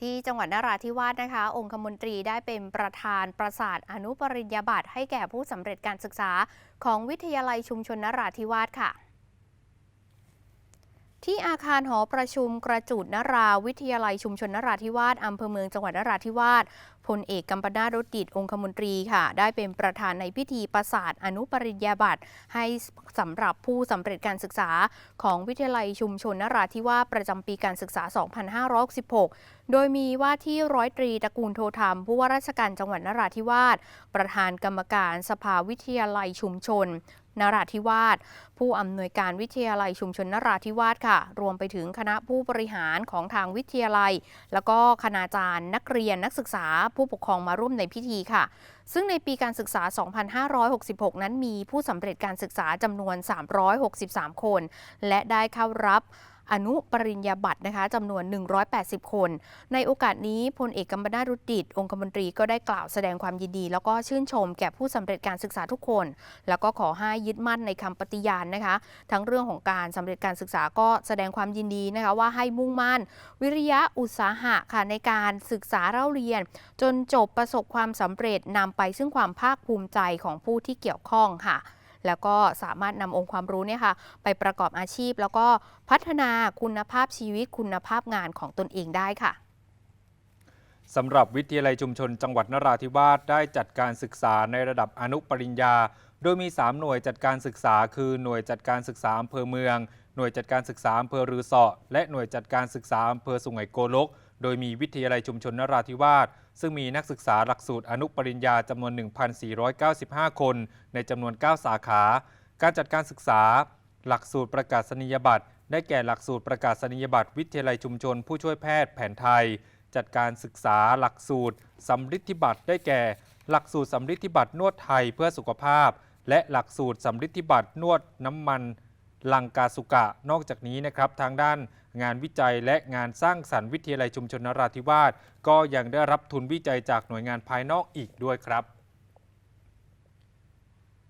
ที่จังหวัดนราธิวาสนะคะ องคมนตรีได้เป็นประธานประสาทอนุปริญญาบัตรให้แก่ผู้สำเร็จการศึกษาของวิทยาลัยชุมชนนราธิวาสค่ะ ที่อาคารหอประชุมกระจุดนราวิทยาลัยชุมชนนราธิวาสอำเภอเมืองจังหวัดนราธิวาสพลเอกกัมปนาตรถดิตองคมนตรีค่ะ ได้เป็นประธานในพิธีประสาทอนุปริญญาบัตรให้สำหรับผู้สำเร็จการศึกษาของวิทยาลัยชุมชนนราธิวาสประจำปีการศึกษา 2566 โดยมีว่าที่ร้อยตรีตระกูลโทธรรม ผู้ว่าราชการจังหวัดนราธิวาสประธานกรรมการสภาวิทยาลัยชุมชน นราธิวาส ผู้อำนวยการวิทยาลัยชุมชนนราธิวาสค่ะ รวมไปถึงคณะผู้บริหารของทางวิทยาลัย แล้วก็คณาจารย์นักเรียนนักศึกษาผู้ปกครองมาร่วมในพิธีค่ะ ซึ่งในปีการศึกษา 2566 นั้นมีผู้สำเร็จการศึกษาจำนวน 363 คน และได้เข้ารับอนุปริญญาบัตรนะคะจำนวน 180 คน ในโอกาสนี้พลเอกกัมปนาตรุดิต องคมนตรีก็ได้กล่าวแสดงความยินดี แล้วก็ชื่นชมแก่ผู้สำเร็จการศึกษาทุกคน แล้วก็ขอให้ยึดมั่นในคำปฏิญาณนะคะ ทั้งเรื่องของการสำเร็จการศึกษาก็แสดงความยินดีนะคะว่าให้มุ่งมั่น วิริยะอุตสาหะค่ะในการศึกษาเล่าเรียน จนจบประสบความสำเร็จนำไปซึ่งความภาคภูมิใจของผู้ที่เกี่ยวข้องค่ะ แล้วก็สามารถนำองค์ความรู้เนี่ยค่ะไปประกอบอาชีพ แล้วก็พัฒนาคุณภาพชีวิตคุณภาพงานของตนเองได้ค่ะสำหรับวิทยาลัยชุมชนจังหวัดนราธิวาสได้จัดการศึกษาในระดับอนุปริญญา โดยมี 3 หน่วยจัดการศึกษา คือหน่วยจัดการศึกษาอำเภอเมือง หน่วยจัดการศึกษาอำเภอรือเสาะและหน่วยจัดการศึกษาอำเภอสุไหงโกลก โดยมีวิทยาลัยชุมชนนราธิวาสซึ่งมีนักศึกษาหลักสูตรอนุปริญญาจำนวน 1,495 คน ในจำนวน 9 สาขา การจัดการศึกษา หลักสูตรประกาศนียบัตร ได้แก่หลักสูตรประกาศนียบัตร วิทยาลัยชุมชน ผู้ช่วยแพทย์แผนไทย จัดการศึกษาหลักสูตรสำริดธิบัตรได้แก่ หลักสูตรสำริดธิบัตรนวดไทยเพื่อสุขภาพ และหลักสูตรสำริดธิบัตรนวดน้ำมันลังกาสุกะ นอกจากนี้นะครับ ทางด้าน งานวิจัยและงานสร้างสรรค์วิทยาลัยชุมชนนราธิวาสก็ยังได้รับทุนวิจัยจากหน่วยงานภายนอกอีกด้วยครับ